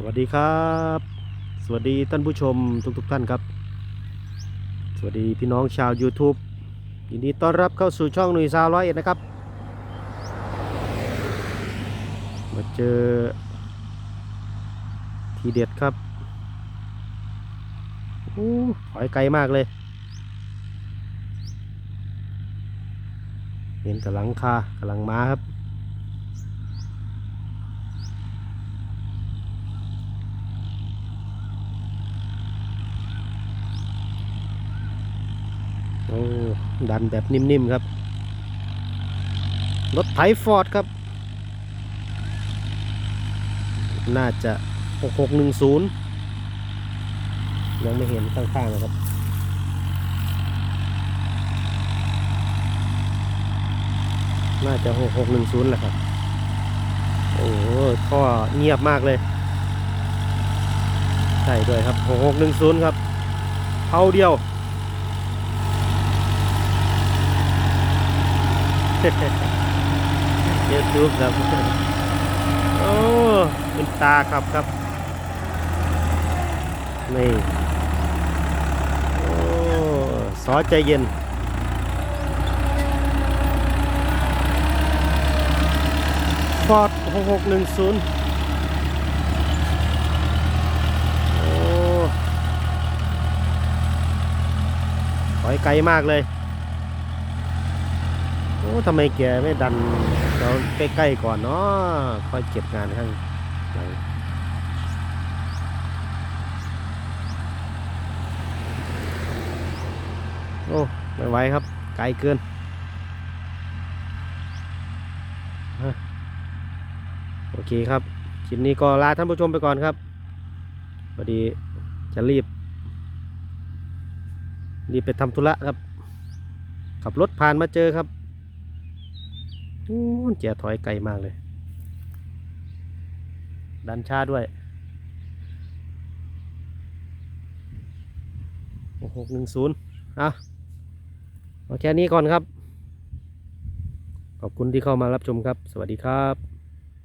สวัสดีครับ สวัสดีท่านผู้ชมทุกๆทท่านครับ สวัสดีพี่น้องชาว YouTube ยินดีต้อนรับเข้าสู่ช่องหนุ่ยซาวร้อยเอ็ดนะครับ มาเจอทีเด็ดครับโอ้ถอยไกลมากเลย เห็นกำลังคากำลังมาครับ โอ้ดันแบบนิ่มๆครับ รถไถฟอร์ดครับ น่าจะ 6610 ยังไม่เห็นข้างๆนะครับน่าจะ 6610แหละครับ โอ้โหท่อเงียบมากเลย ใช่ด้วยครับ 6610 ครับเท่าเดียว ยูทูบครับ โอ้เป็นตาครับครับ นี่ โอ้สอใจเย็นฟอร์ด6610โอ้ถอยไกลมากเลย อ้ทำไมแกไม่ดันเราใกล้ๆก่อนเนาะค่อยเก็บงานข้างหลังโอ้ไม่ไหวครับ ไกลเกินโอเคครับคลิปนี้ก็ลาท่านผู้ชมไปก่อนครับพอดีจะรีบ รีบไปทำธุระครับ ขับรถผ่านมาเจอครับ อู้นเจียถอยไกลมากเลย ดันชาด้วยหกหนึ่งศูนย์อะเอาแค่นี้ก่อนครับ ขอบคุณที่เข้ามารับชมครับ สวัสดีครับ